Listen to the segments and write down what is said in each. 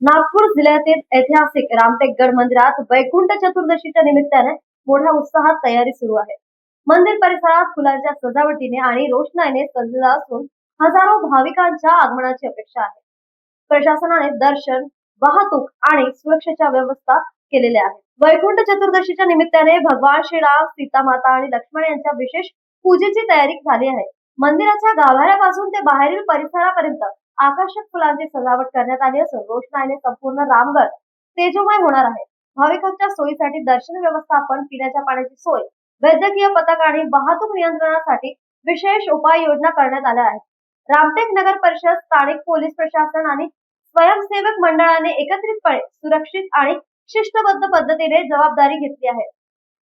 नागपूर जिल्ह्यातील ऐतिहासिक रामटेकगड मंदिरात वैकुंठ चतुर्दशीच्या निमित्ताने मोठ्या उत्साहात तयारी सुरू आहे. मंदिर परिसरात फुलांच्या सजावटीने आणि रोषणाईने सजलेला असून हजारो भाविकांच्या आगमनाची अपेक्षा आहे. प्रशासनाने दर्शन वाहतूक आणि सुरक्षेच्या व्यवस्था केलेल्या आहेत. वैकुंठ चतुर्दशीच्या निमित्ताने भगवान श्रीराम सीता माता आणि लक्ष्मण यांच्या विशेष पूजेची तयारी झाली आहे. मंदिराच्या गाभाऱ्यापासून ते बाहेरील परिसरापर्यंत आकर्षक फुलांची सजावट करण्यात आली असून रोषणाईने संपूर्ण रामगड तेजोमय होणार आहे. भाविकांच्या सोयीसाठी दर्शन व्यवस्थापन पिण्याच्या पाण्याची सोय वैद्यकीय पथक आणि वाहतूक नियंत्रणासाठी विशेष उपाययोजना करण्यात आल्या आहेत. रामटेक नगर परिषद स्थानिक पोलीस प्रशासन आणि स्वयंसेवक मंडळाने एकत्रितपणे सुरक्षित आणि शिस्तबद्ध पद्धतीने जबाबदारी घेतली आहे.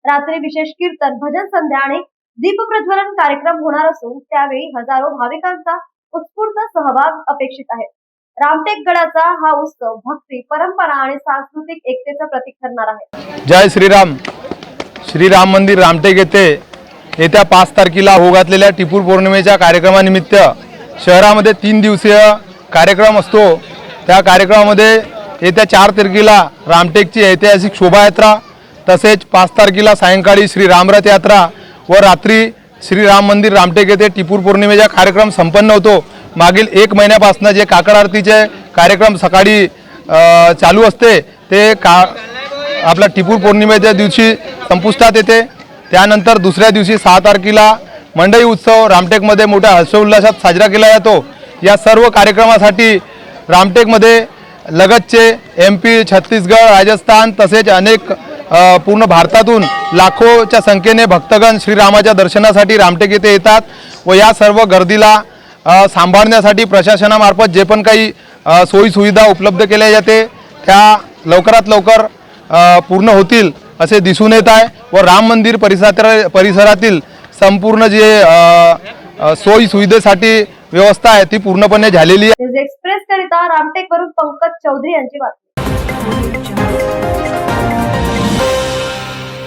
रात्री विशेष कीर्तन भजन संध्या आणि दीपप्रज्वलन कार्यक्रम होणार असून त्यावेळी हजारो भाविकांचा उत्स्फूर्त सहभाग अपेक्षित आहे रामटेक गडाचा हा उत्सव भक्ती परंपरा आणि सांस्कृतिक एकतेचं प्रतीक ठरणार आहे. जय श्रीराम. श्रीराम मंदिर रामटेक येथे येत्या पाच तारखेला होगातलेल्या टिपूर पौर्णिमेच्या कार्यक्रमानिमित्त शहरामध्ये तीन दिवसीय कार्यक्रम असतो. त्या कार्यक्रमामध्ये येत्या चार तारखेला रामटेकची ऐतिहासिक शोभायात्रा तसेच पाच तारखेला सायंकाळी श्री रामरथ यात्रा व रात्री श्रीराम मंदिर रामटेक येथे टिपूर पौर्णिमेचा कार्यक्रम संपन्न होतो. मागील एक महिन्यापासून जे काकड आरतीचे कार्यक्रम सकाळी चालू असते ते का आपला टिपूर पौर्णिमेच्या दिवशी संपुष्टात येते. त्यानंतर दुसऱ्या दिवशी सहा तारखेला मंडई उत्सव रामटेकमध्ये मोठ्या हर्षोल्लासात साजरा केला जातो. या सर्व कार्यक्रमासाठी रामटेकमध्ये लगतचे एम पी छत्तीसगड राजस्थान तसेच अनेक पूर्ण भारतातून लाखोच्या संख्येने भक्तगण श्रीरामाच्या दर्शनासाठी रामटेक येथे येतात व या सर्व गर्दीला सांभाळण्यासाठी प्रशासनामार्फत जे पण काही सोयीसुविधा उपलब्ध केल्या जाते त्या लवकरात लवकर पूर्ण होतील असे दिसून येत आहे व राम मंदिर परिसर परिसरातील संपूर्ण जे सोयीसुविधेसाठी सोयी सुविधेसाठी व्यवस्था आहे ती पूर्णपणे झालेली आहे. एक्सप्रेस करिता रामटेक वरून पंकज चौधरी यांची बातमी.